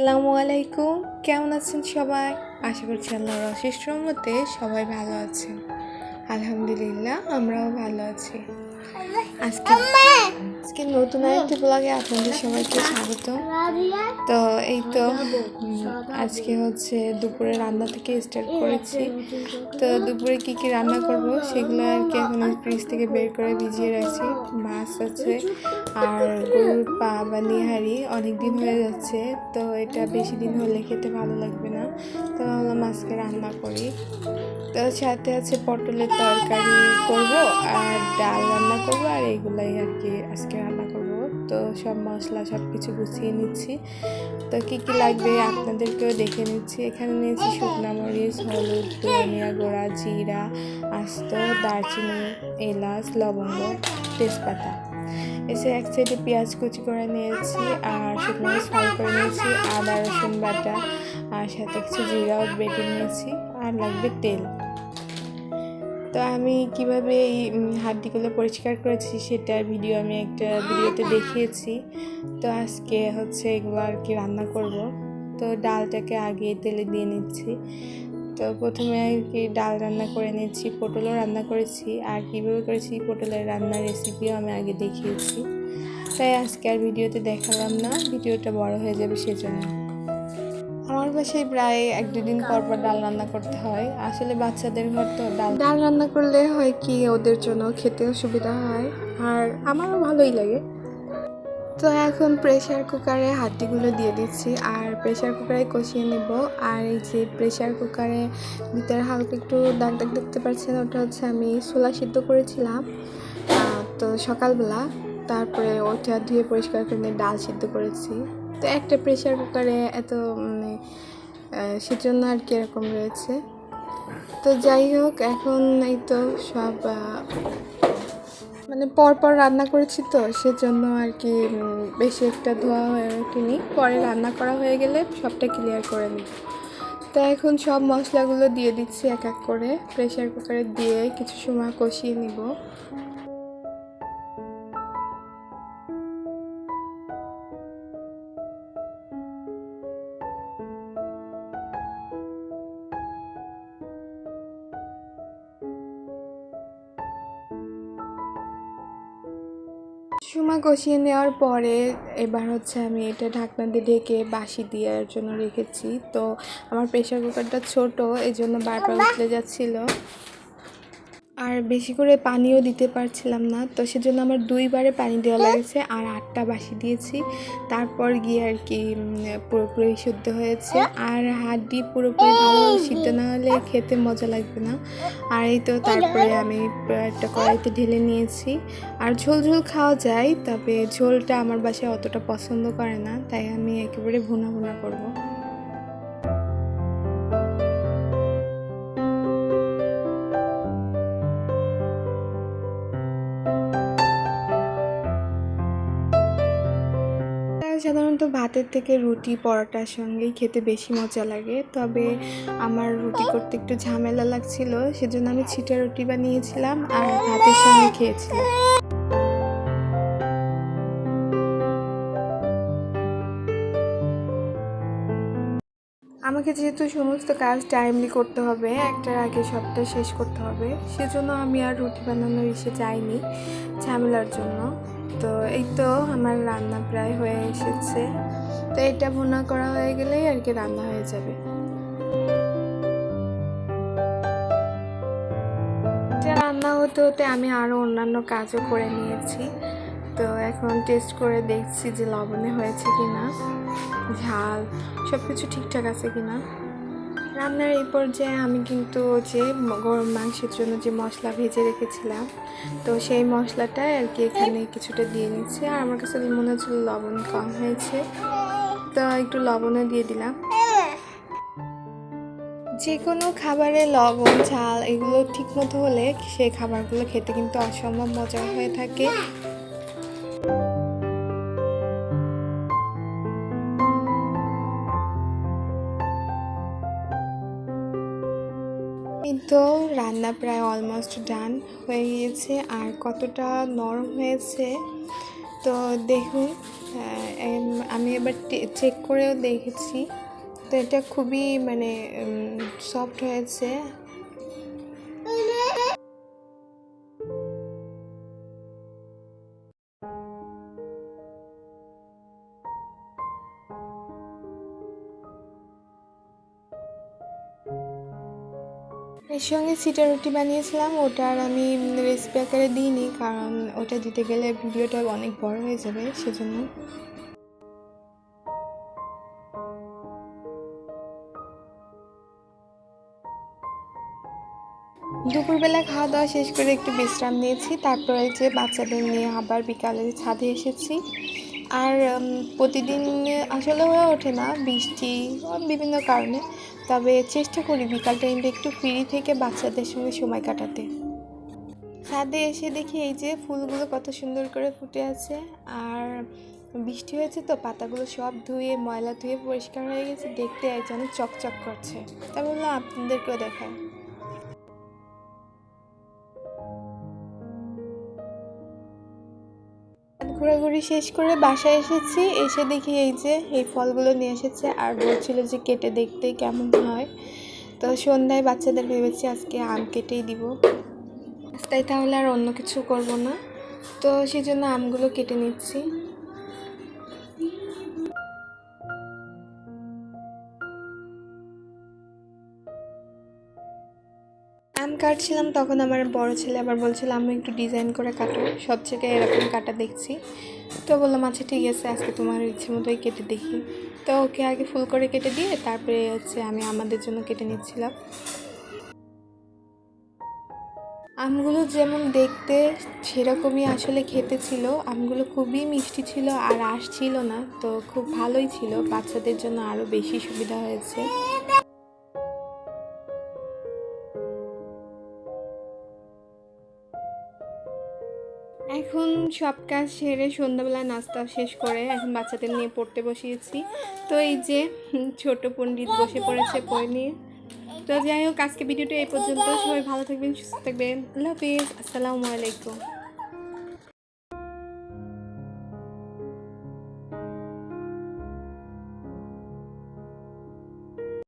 আসসালামু আলাইকুম। কেমন আছেন সবাই? আশা করছি আল্লাহর অশেষ রহমতে সবাই ভালো আছেন। আলহামদুলিল্লাহ, আমরাও ভালো আছি। আজকে আজকে নতুন আরেকটি ব্লগে আপনাদের সবাইকে স্বাগত। তো এই তো আজকে হচ্ছে দুপুরে রান্না থেকে স্টার্ট করেছি। তো দুপুরে কি কি রান্না করব সেগুলো আর কি এখন ফ্রিজ থেকে বের করে ভিজিয়ে রাখছি। মাছ আছে, আর গরুর পা বা নিহারি অনেক দিন হয়ে যাচ্ছে, তো এটা বেশি দিন হলে খেতে ভালো লাগবে না। তো ভাবলাম আজকে রান্না করি। তো সাথে আছে পটলের তরকারি করব আর ডাল রান্না করব আর এইগুলাই আর কি আজকে রান্না করব। তো সব মশলা সব কিছু গুছিয়ে নিচ্ছি। তো কী কী লাগবে আপনাদেরকেও দেখে নিচ্ছি। এখানে নিয়েছি শুকনা মরিচ, হলুদ, ধনিয়া গুঁড়া, জিরা, আস্ত, দারচিনি, এলাচ, লবঙ্গ, তেজপাতা। এসে এক সাইডে পেঁয়াজ কুচি করে নিয়েছি, আর শুকনো ফ্রাই করে নিয়েছি, আদা, রসুন বাটা, আর সাথে কিছু জিরাও বেটে নিয়েছি, আর লাগবে তেল। তো আমি কীভাবে এই হাড্ডিগুলো পরিষ্কার করেছি সেটার ভিডিও আমি একটা ভিডিওতে দেখিয়েছি। তো আজকে হচ্ছে এগুলো আর কি রান্না করব। তো ডালটাকে আগে তেলে দিয়ে নিচ্ছি। তো প্রথমে আর কি ডাল রান্না করে নিয়েছি পটলও রান্না করেছি। আর কীভাবে করেছি, পটলের রান্নার রেসিপিও আমি আগে দেখিয়েছি। তাই আজকে আর ভিডিওতে দেখালাম না, ভিডিওটা বড় হয়ে যাবে সেজন্য। আমার বাসায় প্রায় এক দুদিন পর পর ডাল রান্না করতে হয়। আসলে বাচ্চাদের ঘর তো ডাল ডাল রান্না করলে হয় কি, ওদের জন্য খেতেও সুবিধা হয়। আর আমারও ভালোই লাগে। তো এখন প্রেশার কুকারে হাতিগুলো দিয়ে দিচ্ছি। আর প্রেশার কুকারে কষিয়ে নেব। আর এই যে প্রেশার কুকারে ভিতরে হালকা একটু দাগ দাগ দেখতে পাচ্ছেন, ওটা হচ্ছে আমি ছোলা সিদ্ধ করেছিলাম। তো সকালবেলা তারপরে ওটা ধুয়ে পরিষ্কার করে ডাল সিদ্ধ করেছি। তো একটা প্রেশার কুকারে এত মানে সেজন্য আর কি এরকম রয়েছে। তো যাই হোক, এখন এই তো সব মানে পরপর পর রান্না করেছি তো, সেজন্য আর কি বেশি একটা ধোয়া হয়ে ওঠেনি পরে রান্না করা হয়ে গেলে সবটা ক্লিয়ার করে নিই। তো এখন সব মশলাগুলো দিয়ে দিচ্ছি এক এক করে। প্রেশার কুকারে দিয়ে কিছু সময় কষিয়ে নিব। সময় কষিয়ে নেওয়ার পরে এবার হচ্ছে আমি এটা ঢাকনা দিয়ে ঢেকে বাসি দেওয়ার জন্য রেখেছি। তো আমার প্রেশার কুকারটা ছোট এই জন্য বারবার উঠলে যাচ্ছিল। আর বেশি করে পানিও দিতে পারছিলাম না তো সেজন্য আমার দুইবারে পানি দেওয়া লাগছে আর আটটা বাসি দিয়েছি। তারপর গিয়ে আর কি পুরোপুরি শুদ্ধ হয়েছে। আর হাড্ডি পুরোপুরি ভালোভাবে সিদ্ধ না খেতে মজা লাগবে না। আর এই তো তারপরে আমি একটা কড়াইতে ঢেলে নিয়েছি। আর ঝোল ঝোল খাওয়া যায়, তবে ঝোলটা আমার বাসায় অতটা পছন্দ করে না, তাই আমি একেবারে ভুনা ভুনা করব। সাধারণত ভাতের থেকে রুটি, পরোটার সঙ্গেই খেতে বেশি মজা লাগে। তবে আমার রুটি করতে একটু ঝামেলা লাগছিল, সেজন্য আমি ছিটা রুটি বানিয়েছিলাম আর ভাতের সঙ্গে খেয়েছিলাম। আমাকে যেহেতু সমস্ত কাজ টাইমলি করতে হবে, একটার আগে সবটা শেষ করতে হবে, সেজন্য আমি আর রুটি বানানোর ইসে যাইনি ঝামেলার জন্য। তো এই তো আমার রান্না প্রায় হয়ে এসেছে। তো এটা ভুনা করা হয়ে গেলেই আর কি রান্না হয়ে যাবে। রান্না হতে হতে আমি আরও অন্যান্য কাজও করে নিয়েছি। তো এখন টেস্ট করে দেখছি যে লবণে হয়েছে কি না ঝাল সব কিছু ঠিকঠাক আছে কি না রান্নার এই পর্যায়ে আমি কিন্তু যে গরম মাংসের জন্য যে মশলা ভেজে রেখেছিলাম, তো সেই মশলাটাই আর কি এখানে কিছুটা দিয়ে নিচ্ছি। আর আমার কাছে মনে হচ্ছিল লবণ কম হয়েছে, তো একটু লবণও দিয়ে দিলাম। যে কোনো খাবারে লবণ, ঝাল এগুলো ঠিক মতো হলে সেই খাবারগুলো খেতে কিন্তু অসম্ভব মজা হয়ে থাকে। কিন্তু রান্না প্রায় অলমোস্ট ডান হয়ে গিয়েছে আর কতটা নরম হয়েছে তো দেখুন আমি এবার চেক করেও দেখেছি। তো এটা খুবই মানে সফট হয়েছে। এর সঙ্গে সিটা রুটি বানিয়েছিলাম ওটার আমি রেসিপি আকারে দিইনি, কারণ ওটা দিতে গেলে ভিডিওটা অনেক বড় হয়ে যাবে, সেজন্য। দুপুরবেলা খাওয়া দাওয়া শেষ করে একটু বিশ্রাম নিয়েছি, তারপরে যে বাচ্চাদের নিয়ে আবার বিকালে ছাদে এসেছি। আর প্রতিদিন আসলে হয়ে ওঠে না, বৃষ্টি, বিভিন্ন কারণে। তবে চেষ্টা করি বিকাল টাইমটা একটু ফ্রি থেকে বাচ্চাদের সঙ্গে সময় কাটাতে। ছাদে এসে দেখি এই যে ফুলগুলো কত সুন্দর করে ফুটে আছে। আর বৃষ্টি হয়েছে তো, পাতাগুলো সব ধুয়ে, ময়লা ধুয়ে পরিষ্কার হয়ে গেছে। দেখতে যেন চকচক করছে। তা বললাম আপনাদেরকেও দেখায় ঘোরাঘুরি শেষ করে বাসায় এসেছি। এসে দেখি এই যে, এই ফলগুলো নিয়ে এসেছে আর বলছিল যে কেটে দেখতে কেমন হয়। তো সন্ধ্যায় বাচ্চাদের ভেবেছি আজকে আম কেটেই দিব। তাই তাহলে আর অন্য কিছু করব না। তো সেই জন্য আমগুলো কেটে নিচ্ছি। আম কাটছিলাম, তখন আমার বড় ছেলে আবার বলছিল আমি একটু ডিজাইন করে কাটো। সব জায়গায় এরকম কাটা দেখছি। তো বললাম আচ্ছা ঠিক আছে, আজকে তোমার ইচ্ছে মতোই কেটে দেখি। তো ওকে আগে ফুল করে কেটে দিয়ে তারপরে হচ্ছে আমি আমাদের জন্য কেটে নিচ্ছিলাম। আমগুলো যেমন দেখতে সেরকমই আসলে খেতে ছিল, আমগুলো খুবই মিষ্টি ছিল আর আঁশ ছিল না, তো খুব ভালোই ছিল। বাচ্চাদের জন্য আরও বেশি সুবিধা হয়েছে। এখন সব কাজ সেরে সন্ধ্যাবেলা নাস্তা শেষ করে এখন বাচ্চাদের নিয়ে পড়তে বসিয়েছি। তো এই যে ছোট পণ্ডিত বসে পড়েছে বই নিয়ে। তো যাই হোক আজকে ভিডিওটা এই পর্যন্ত। সবাই ভালো থাকবেন, সুস্থ থাকবেন। আল্লাহ হাফিজ। আসসালামু আলাইকুম।